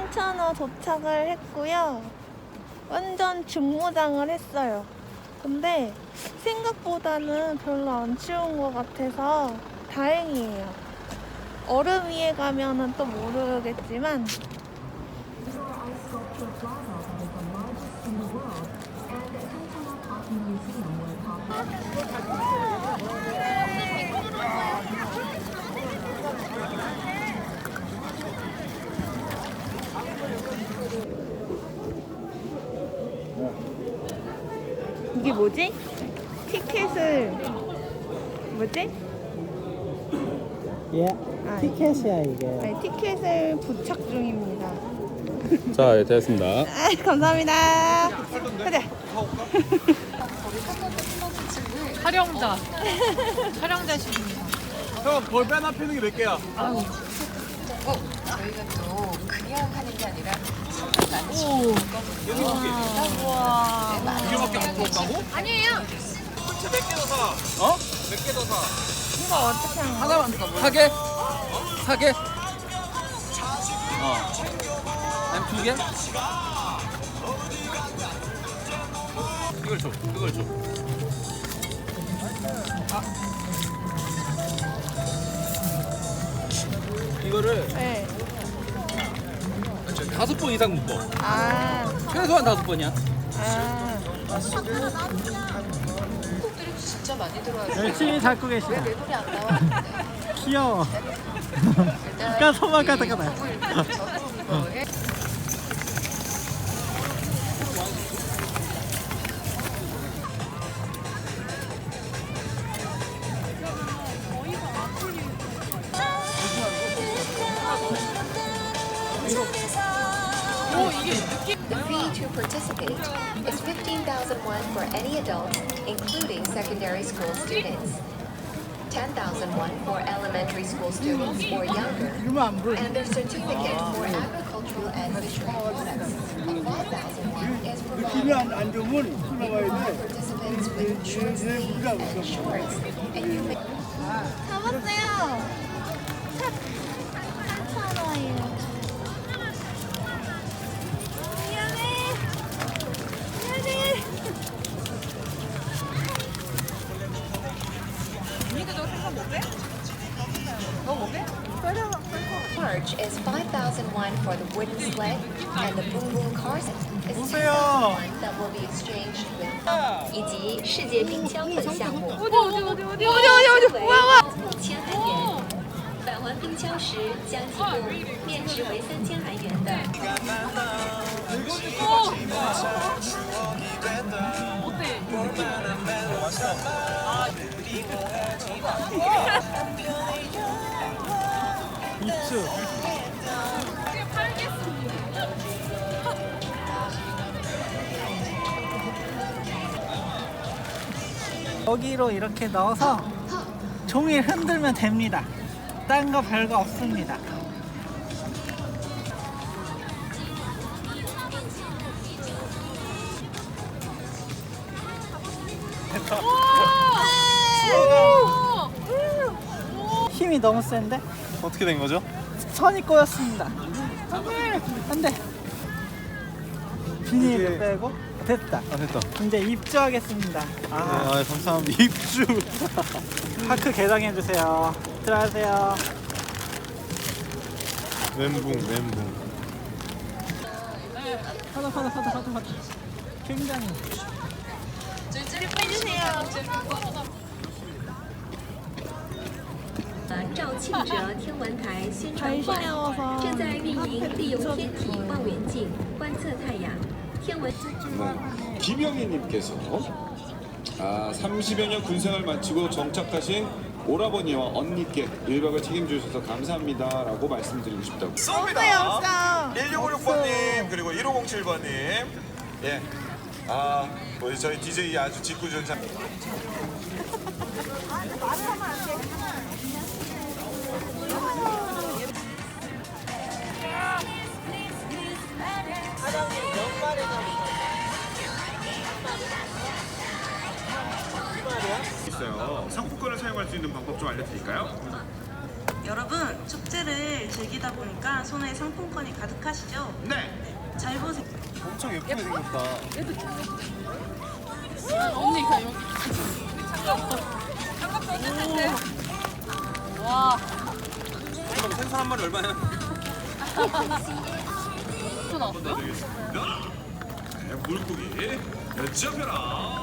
산천어 도착을 했고요. 완전 중무장을 했어요. 근데 생각보다는 별로 안 추운 것 같아서 다행이에요. 얼음 위에 가면은 또 모르겠지만 뭐지? 티켓을 뭐지? 예, 아, 티켓이야 이게. 네, 티켓을 부착 중입니다. 자, 예, 됐습니다. 아, 감사합니다. 가자. 촬영자. 촬영자십니다. 형, 벌 빼 나 피는 게 몇 개야? 저희가 또 그냥 하는 게 아니라 오. 구웠다고? 아니에요. 몇개 더 사? 어? 몇 개 더 사? 이거 어떻게 하는 거야? 하나만 사게? 사게? 어. 아니 두 개? 이걸 줘. 이걸 줘. 아. 이거를 네. 다섯 번 이상 묶어. 아, 최소한 다섯 번이야. 아. 곡들이 진짜 많이 들어와요. 열심히 잡고 계시다. 내 노래 안 나와? 귀여워. 이렇게 전부 이거 15,000 won for any adult, including secondary school students. 10,000 won for elementary school students or younger, and a certificate for agricultural and fishery products. A 5,000 won is provided 안 좋으면 술 나와야 돼. participants with short sleeves and shorts, and you may 잡았어요. 산천어예요. for the wooden sled and the boom boom corset is the one that will be exchanged with 以及世界冰箱等项目。我丢我丢我丢我丢我丢！哇哇！五千韩元，返还冰箱时将提供面值为三千韩元的。哦。 여기로 이렇게 넣어서 종일 흔들면 됩니다. 딴 거 별거 없습니다. 힘이 너무 센데? 어떻게 된 거죠? 선이 꼬였습니다. 안 돼. 비닐을 빼고 됐다. 아 됐다. 이제 입주하겠습니다. 아, 아 감사합니다. 입주. 파크 개장해 주세요. 들어가세요. 멘붕 멘붕. 하다 하다 하다 하다 하다. 굉장히. 赵庆哲天文台宣传 잘 馆 시려워서 正在运营利用天体望远镜观测太阳。 天文 김영희님께서 아, 30여 년 군생활 마치고 정착하신 오라버니와 언니께 1박을 책임주셔서 감사합니다 라고 말씀드리고 싶다고. 없어. 1656번님 그리고 1507번님. 예. 아 우리 저희 DJ 아주 직구준상. 있어요. 상품권을 사용할 수 있는 방법 좀 알려드릴까요? 여러분 축제를 즐기다 보니까 손에 상품권이 가득하시죠? 네. 잘 보세요. 엄청 예쁘게 생겼다. 언니 가 여기. 와. 그럼 생선 한 마리 얼마야? 또 나왔어요? 네, 물고기 몇 잡혀라.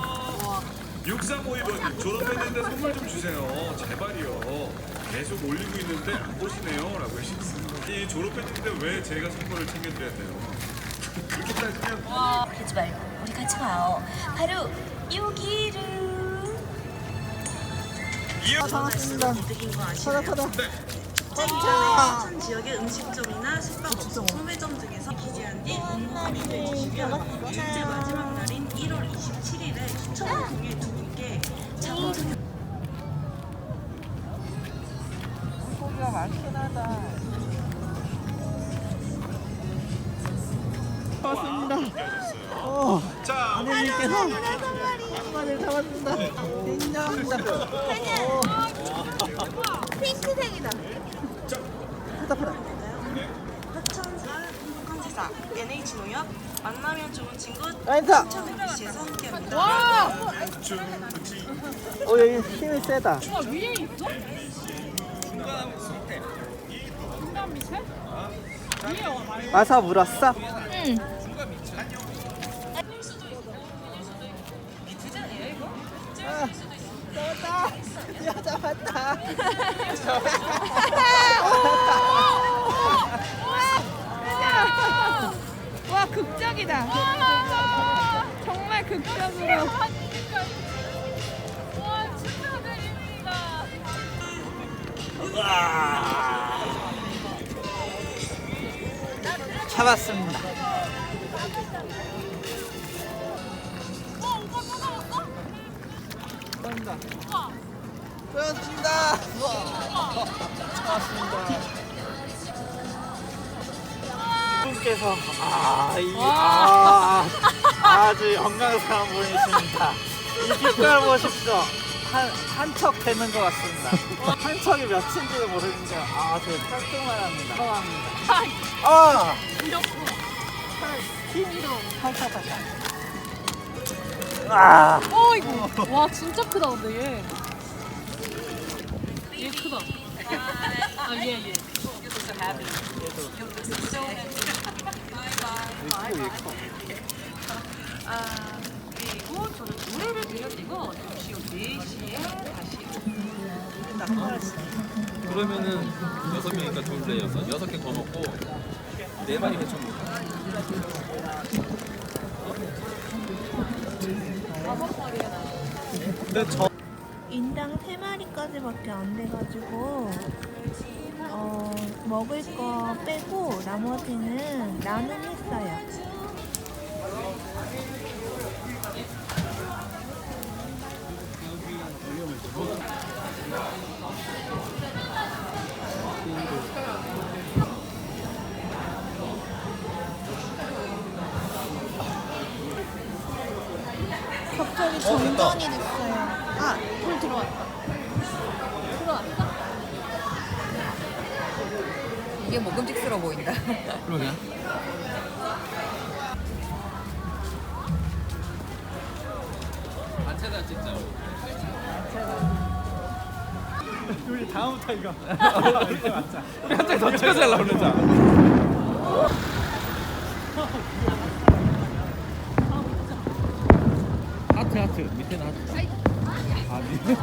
6352번님 졸업했는데 선물 좀 주세요. 제발이요. 계속 올리고 있는데 안 보시네요. 라고 하셨습니다. 이 졸업했는데 왜 제가 선물을 챙겨드려야 돼요? 그렇게 따지면 하지 말고 우리 같이 가요. 바로 여기로. 이어 반갑습니다. 이득인 거 아시나요? 타다. 짠! 천 지역의 음식점이나 숙박업, 소매점 등에서 기재한 뒤 응모함이 되주시면 축제 마지막 날인 1월 27일에 추첨을 통해 두 많긴 하다. 고맙습니다. 어, 자, 하느님께서 한 마리를 잡았습니다. 인정합니다. 핑크색이다. 답답하다. 하천사 세상 NH농협 만나면 좋은 친구! 추천 MBC에서 함께합니다. 와. 어, 여기 힘이 세다. 와 위에 있어? 와. 와서 물었어? 응. 아, 잡았다. 드디어 잡았다. 와 극적이다. 정말 극적으로. 와 축하드립니다. 잡았습니다. 떤다. 보여준다. 잡았습니다. 분께서 아, 이, 아, 아주 영광스러운 분이십니다. 이 빛깔 보십시오. 한, 한척 되는 것 같습니다. 한 척이 몇인지도 모르는데, 아, 되게 깔끔만 합니다. 감사합니다. 아! 힘으로 살살살살. 아! 어이구. 와 진짜 크다 근데 얘. 얘 크다. 아얘 얘. 아, 그리고 저는 노래를 들려드리고 잠시 후 4시에 다시 그러면은 여섯 명이니까 둘대 여섯 여섯 개더 먹고 네 마리 먹어. 근데 저 인당 3마리까지밖에 안 돼가지고 어, 먹을 거 빼고 나머지는 나눔했어요. 갑자기 정전이 됐어요. 아, 불 들어왔다. 이게 먹음직스러워 보인다. 그러게. 단체다 진짜. 우리 다음부터 이거. 갑자기 더 찍어달라 그러자. 하트 하트 밑에는 하트. 아 밑에.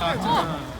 와!